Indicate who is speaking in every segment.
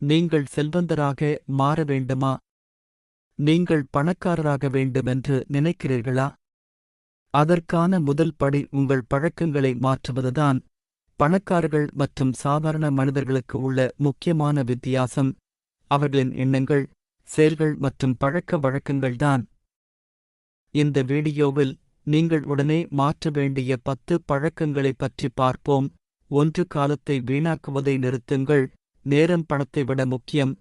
Speaker 1: நீங்கள் செல்வந்தராக மாற வேண்டுமா? நீங்கள் பணக்காரராக வேண்டுமென்று நினைக்கிறீர்களா? அதற்கான முதல் படி உங்கள் பழக்கங்களை மாற்றுவதுதான். பணக்காரர்கள் மற்றும் சாதாரண மனிதர்களுக்கு உள்ள முக்கியமான வித்தியாசம். அவர்களின் எண்ணங்கள் செயல்கள் மற்றும் பழக்க வழக்கங்கள்தான். இந்த வீடியோவில் நீங்கள் உடனே மாற்ற வேண்டிய பத்து பழக்கங்களைப் பற்றி பார்ப்போம். ஒன்று காலத்தை வீணாக்குவதை நிறுத்துங்கள். நேரம் பணத்தை விட முக்கியம்.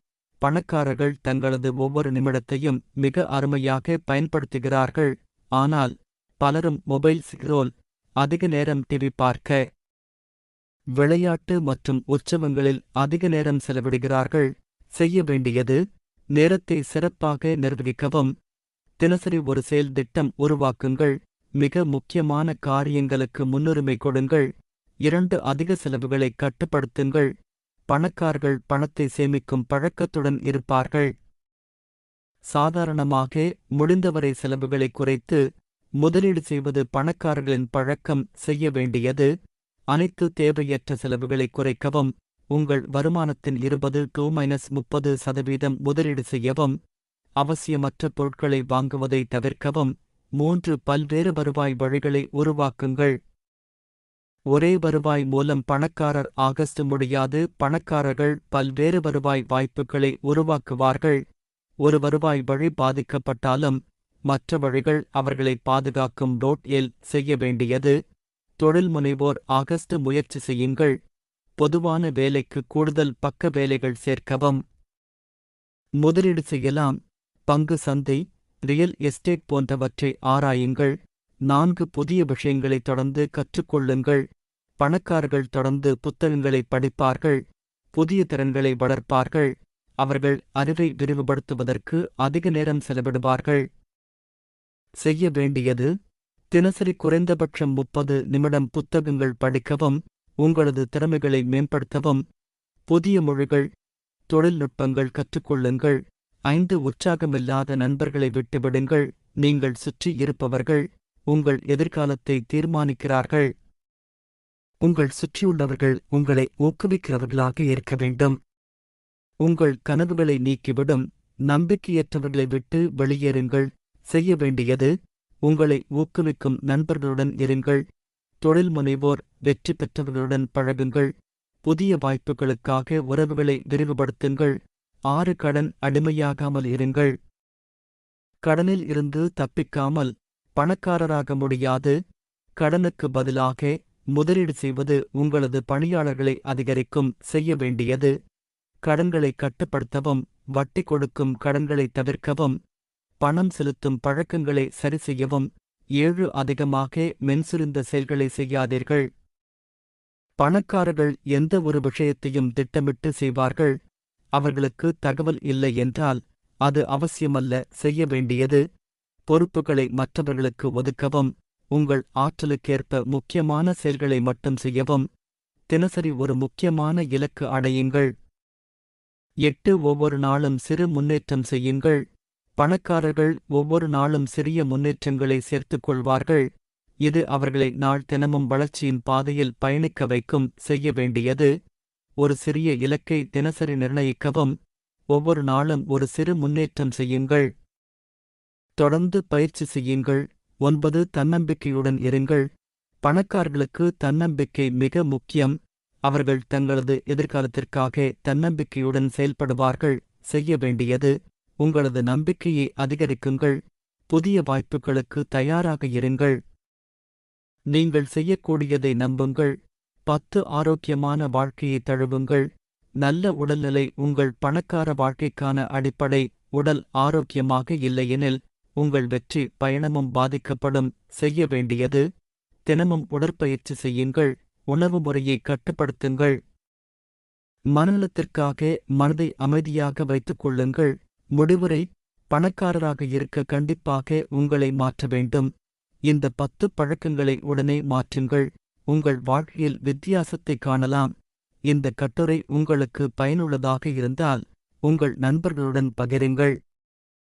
Speaker 1: பணக்காரர்கள் தங்களது ஒவ்வொரு நிமிடத்தையும் மிக அருமையாக பயன்படுத்துகிறார்கள். ஆனால் பலரும் மொபைல் ஸ்க்ரோல் அதிக நேரம் டிவி பார்க்க விளையாட்டு மற்றும் உற்சவங்களில் அதிக நேரம் செலவிடுகிறார்கள். செய்ய வேண்டியது நேரத்தை சிறப்பாக நிர்வகிக்கவும். தினசரி ஒரு செயல் திட்டம் உருவாக்குங்கள். மிக முக்கியமான காரியங்களுக்கு முன்னுரிமை கொடுங்கள். இரண்டு அதிக செலவுகளை கட்டுப்படுத்துங்கள். பணக்காரர்கள் பணத்தை சேமிக்கும் பழக்கத்துடன் இருப்பார்கள். சாதாரணமாக முடிந்தவரை செலவுகளை குறைத்து முதலீடு செய்வது பணக்காரர்களின் பழக்கம் செய்ய வேண்டியது. அனைத்து தேவையற்ற செலவுகளை குறைக்கவும் உங்கள் வருமானத்தின் இருபது டூ மைனஸ் முப்பது சதவீதம் முதலீடு செய்யவும் அவசியமற்ற பொருட்களை வாங்குவதை தவிர்க்கவும் மூன்று பல்வேறு வருவாய் வழிகளை உருவாக்குங்கள். ஒரே வருவாய் மூலம் பணக்காரர் ஆகஸ்ட் முடியாது. பணக்காரர்கள் பல்வேறு வருவாய் வாய்ப்புகளை உருவாக்குவார்கள். ஒரு வருவாய் வழி பாதிக்கப்பட்டாலும் மற்ற வழிகள் அவர்களை பாதுகாக்கும் ரோட் எல் செய்ய வேண்டியது. தொழில் முனைவோர் ஆகஸ்ட் முயற்சி செய்யுங்கள். பொதுவான வேலைக்கு கூடுதல் பக்க வேலைகள் சேர்க்கவும். முதலீடு செய்யலாம். பங்கு சந்தை ரியல் எஸ்டேட் போன்றவற்றை ஆராயுங்கள். நான்கு புதிய விஷயங்களை தொடர்ந்து கற்றுக்கொள்ளுங்கள். பணக்காரர்கள் தொடர்ந்து புத்தகங்களை படிப்பார்கள். புதிய திறன்களை வளர்ப்பார்கள். அவர்கள் அறிவை விரிவுபடுத்துவதற்கு அதிக நேரம் செலவிடுவார்கள். செய்ய வேண்டியது தினசரி குறைந்தபட்சம் முப்பது நிமிடம் புத்தகங்கள் படிக்கவும் உங்களது திறமைகளை மேம்படுத்தவும். புதிய மொழிகள் தொழில்நுட்பங்கள் கற்றுக்கொள்ளுங்கள். ஐந்து உற்சாகமில்லாத நண்பர்களை விட்டுவிடுங்கள். நீங்கள் சுற்றி இருப்பவர்கள். உங்கள் எதிர்காலத்தை தீர்மானிக்கிறார்கள். உங்கள் சுற்றியுள்ளவர்கள் உங்களை ஊக்குவிக்கிறவர்களாக இருக்க வேண்டும். உங்கள் கனவுகளை நீக்கிவிடும் நம்பிக்கையற்றவர்களை விட்டு வெளியேறுங்கள். செய்ய வேண்டியது உங்களை ஊக்குவிக்கும் நண்பர்களுடன் இருங்கள். தொழில் முனைவோர் வெற்றி பெற்றவர்களுடன் பழகுங்கள். புதிய வாய்ப்புகளுக்காக உறவுகளை விரிவுபடுத்துங்கள். ஆறு கடன் அடிமையாகாமல் இருங்கள். கடனில் இருந்து தப்பிக்காமல் பணக்காரராக முடியாது. கடனுக்கு பதிலாக முதலீடு செய்வது உங்களது பணியாளர்களை அதிகரிக்கும் செய்ய வேண்டியது. கடன்களை கட்டுப்படுத்தவும் வட்டி கொடுக்கும் கடன்களை தவிர்க்கவும் பணம் செலுத்தும் பழக்கங்களை சரி செய்யவும் ஏழு அதிகமாக மென்சுரிந்த செயல்களை செய்யாதீர்கள். பணக்காரர்கள் எந்த ஒரு விஷயத்தையும் திட்டமிட்டு செய்வார்கள். அவர்களுக்கு தகவல் இல்லை என்றால் அது அவசியமல்ல செய்ய வேண்டியது. பொறுப்புகளை மற்றவர்களுக்கு ஒதுக்கவும் உங்கள் ஆற்றலுக்கேற்ப முக்கியமான செயல்களை மட்டும் செய்யவும் தினசரி ஒரு முக்கியமான இலக்கு அடையுங்கள். எட்டு ஒவ்வொரு நாளும் சிறு முன்னேற்றம் செய்யுங்கள். பணக்காரர்கள் ஒவ்வொரு நாளும் சிறிய முன்னேற்றங்களை சேர்த்துக் கொள்வார்கள். இது அவர்களை நாள் தினமும் வளர்ச்சியின் பாதையில் பயணிக்க வைக்கும் செய்ய வேண்டியது. ஒரு சிறிய இலக்கை தினசரி நிர்ணயிக்கவும் ஒவ்வொரு நாளும் ஒரு சிறு முன்னேற்றம் செய்யுங்கள். தொடர்ந்து பயிற்சி செய்யுங்கள். ஒன்பது தன்னம்பிக்கையுடன் இருங்கள். பணக்காரர்களுக்கு தன்னம்பிக்கை மிக முக்கியம். அவர்கள் தங்களது எதிர்காலத்திற்காக தன்னம்பிக்கையுடன் செயல்படுவார்கள். செய்ய வேண்டியது உங்களது நம்பிக்கையை அதிகரிக்குங்கள். புதிய வாய்ப்புகளுக்கு தயாராக இருங்கள். நீங்கள் செய்யக்கூடியதை நம்புங்கள். பத்து ஆரோக்கியமான வாழ்க்கையை தழுவுங்கள். நல்ல உடல்நிலை உங்கள் பணக்கார வாழ்க்கைக்கான அடிப்படை உடல் ஆரோக்கியமாக இல்லையெனில் உங்கள் வெற்றி பயணமும் பாதிக்கப்படும். செய்ய வேண்டியது தினமும் உடற்பயிற்சி செய்யுங்கள் உணவு முறையை கட்டுப்படுத்துங்கள். மனநலத்திற்காக மனதை அமைதியாக வைத்துக் கொள்ளுங்கள். முடிவுரை பணக்காரராக இருக்க கண்டிப்பாக உங்களை மாற்ற வேண்டும். இந்த பத்து பழக்கங்களை உடனே மாற்றுங்கள். உங்கள் வாழ்க்கையில் வித்தியாசத்தை காணலாம். இந்த கட்டுரை உங்களுக்கு பயனுள்ளதாக இருந்தால் உங்கள் நண்பர்களுடன் பகிருங்கள்.